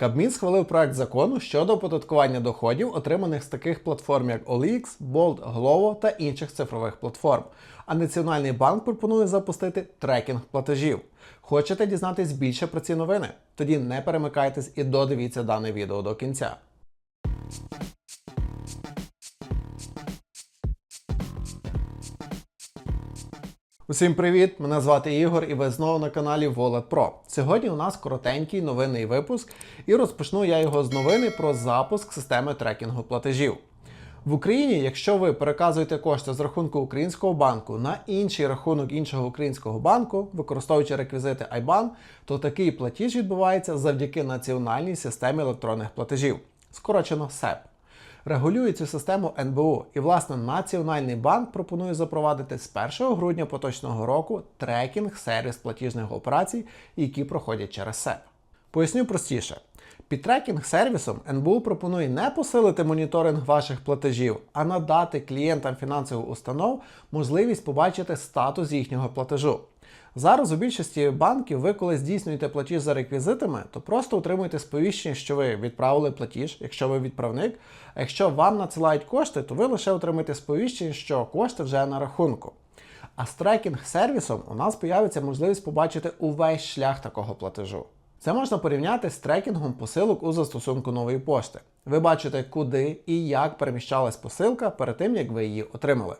Кабмін схвалив проект закону щодо оподаткування доходів, отриманих з таких платформ, як OLX, Bolt, Glovo та інших цифрових платформ. А Національний банк пропонує запустити трекінг платежів. Хочете дізнатись більше про ці новини? Тоді не перемикайтесь і додивіться дане відео до кінця. Усім привіт! Мене звати Ігор і ви знову на каналі Wallet Pro. Сьогодні у нас коротенький новинний випуск, і розпочну я його з новини про запуск системи трекінгу платежів. В Україні, якщо ви переказуєте кошти з рахунку українського банку на інший рахунок іншого українського банку, використовуючи реквізити IBAN, то такий платіж відбувається завдяки національній системі електронних платежів, скорочено СЕП. Регулює цю систему НБУ, і власне Національний банк пропонує запровадити з 1 грудня поточного року трекінг сервіс платіжних операцій, які проходять через СЕП. Поясню простіше. Під трекінг сервісом НБУ пропонує не посилити моніторинг ваших платежів, а надати клієнтам фінансових установ можливість побачити статус їхнього платежу. Зараз у більшості банків ви, коли здійснюєте платіж за реквізитами, то просто отримуєте сповіщення, що ви відправили платіж, якщо ви відправник. А якщо вам надсилають кошти, то ви лише отримаєте сповіщення, що кошти вже на рахунку. А з трекінг сервісом у нас появиться можливість побачити увесь шлях такого платежу. Це можна порівняти з трекінгом посилок у застосунку нової пошти. Ви бачите, куди і як переміщалась посилка перед тим, як ви її отримали.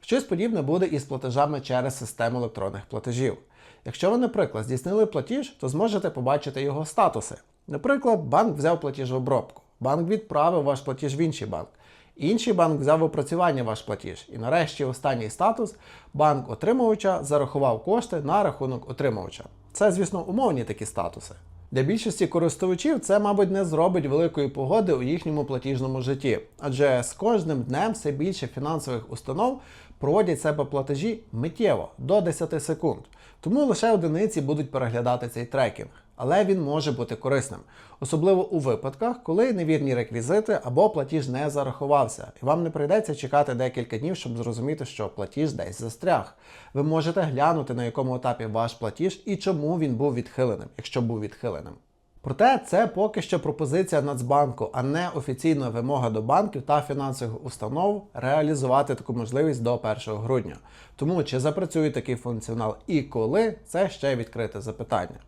Щось подібне буде і з платежами через систему електронних платежів. Якщо ви, наприклад, здійснили платіж, то зможете побачити його статуси. Наприклад, банк взяв платіж в обробку, банк відправив ваш платіж в інший банк. Інший банк взяв опрацювання ваш платіж. І нарешті останній статус банк отримувача зарахував кошти на рахунок отримувача. Це, звісно, умовні такі статуси. Для більшості користувачів це, мабуть, не зробить великої погоди у їхньому платіжному житті, адже з кожним днем все більше фінансових установ проводять себе платежі миттєво до 10 секунд. Тому лише одиниці будуть переглядати цей трекінг. Але він може бути корисним, особливо у випадках, коли невірні реквізити або платіж не зарахувався, і вам не прийдеться чекати декілька днів, щоб зрозуміти, що платіж десь застряг. Ви можете глянути, на якому етапі ваш платіж і чому він був відхиленим, якщо був відхиленим. Проте це поки що пропозиція Нацбанку, а не офіційна вимога до банків та фінансових установ реалізувати таку можливість до 1 грудня. Тому чи запрацює такий функціонал і коли це ще відкрите запитання.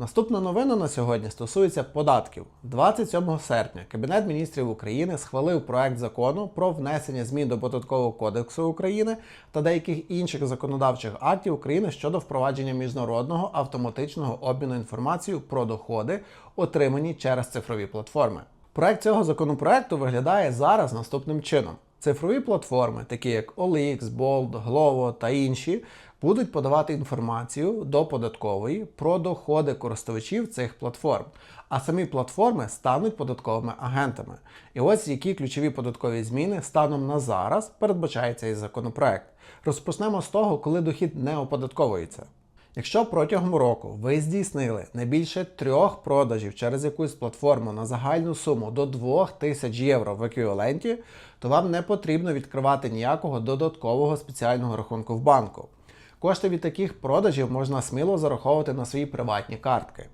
Наступна новина на сьогодні стосується податків. 27 серпня Кабінет міністрів України схвалив проект закону про внесення змін до Податкового кодексу України та деяких інших законодавчих актів України щодо впровадження міжнародного автоматичного обміну інформацією про доходи, отримані через цифрові платформи. Проект цього законопроекту виглядає зараз наступним чином. Цифрові платформи, такі як OLX, Bolt, Glovo та інші, будуть подавати інформацію до податкової про доходи користувачів цих платформ, а самі платформи стануть податковими агентами. І ось які ключові податкові зміни станом на зараз передбачає цей законопроект. Розпочнемо з того, коли дохід не оподатковується. Якщо протягом року ви здійснили не більше трьох продажів через якусь платформу на загальну суму до 2000 євро в еквіваленті, то вам не потрібно відкривати ніякого додаткового спеціального рахунку в банку. Кошти від таких продажів можна сміло зараховувати на свої приватні картки.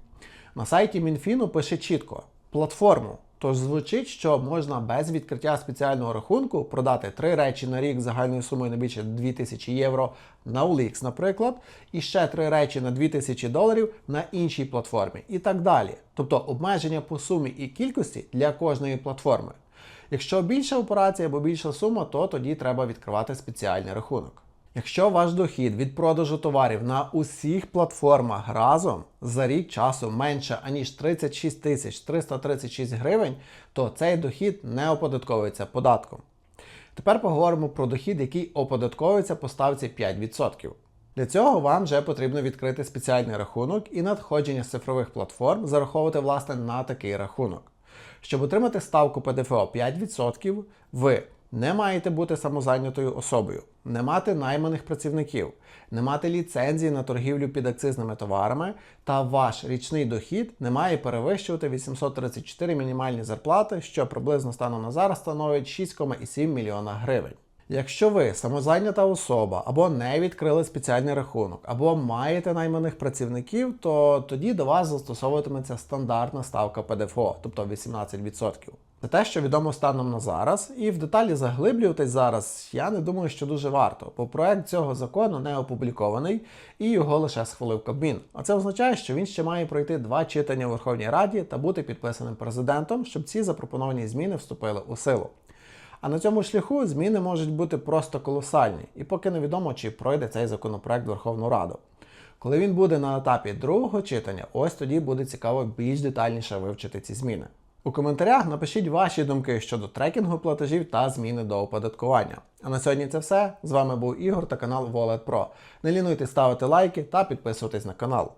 На сайті Мінфіну пише чітко платформу. Тож звучить, що можна без відкриття спеціального рахунку продати три речі на рік загальною сумою не більше 2000 євро на OLX, наприклад, і ще три речі на 2000 доларів на іншій платформі і так далі. Тобто обмеження по сумі і кількості для кожної платформи. Якщо більша операція або більша сума, то тоді треба відкривати спеціальний рахунок. Якщо ваш дохід від продажу товарів на усіх платформах разом за рік часу менше аніж 36 тисяч 336 гривень, то цей дохід не оподатковується податком. Тепер поговоримо про дохід, який оподатковується по ставці 5%. Для цього вам вже потрібно відкрити спеціальний рахунок і надходження з цифрових платформ зараховувати власне на такий рахунок. Щоб отримати ставку ПДФО 5%, ви не маєте бути самозайнятою особою, не мати найманих працівників, не мати ліцензії на торгівлю під акцизними товарами, та ваш річний дохід не має перевищувати 834 мінімальні зарплати, що приблизно станом на зараз становить 6,7 мільйона гривень. Якщо ви самозайнята особа або не відкрили спеціальний рахунок, або маєте найманих працівників, то тоді до вас застосовуватиметься стандартна ставка ПДФО, тобто 18%. Це те, що відомо станом на зараз, і в деталі заглиблюватись зараз я не думаю, що дуже варто, бо проект цього закону не опублікований і його лише схвалив Кабмін. А це означає, що він ще має пройти два читання у Верховній Раді та бути підписаним президентом, щоб ці запропоновані зміни вступили у силу. А на цьому шляху зміни можуть бути просто колосальні, і поки невідомо, чи пройде цей законопроект Верховну Раду. Коли він буде на етапі другого читання, ось тоді буде цікаво більш детальніше вивчити ці зміни. У коментарях напишіть ваші думки щодо трекінгу платежів та зміни до оподаткування. А на сьогодні це все. З вами був Ігор та канал Wallet Pro. Не лінуйте ставити лайки та підписуватись на канал.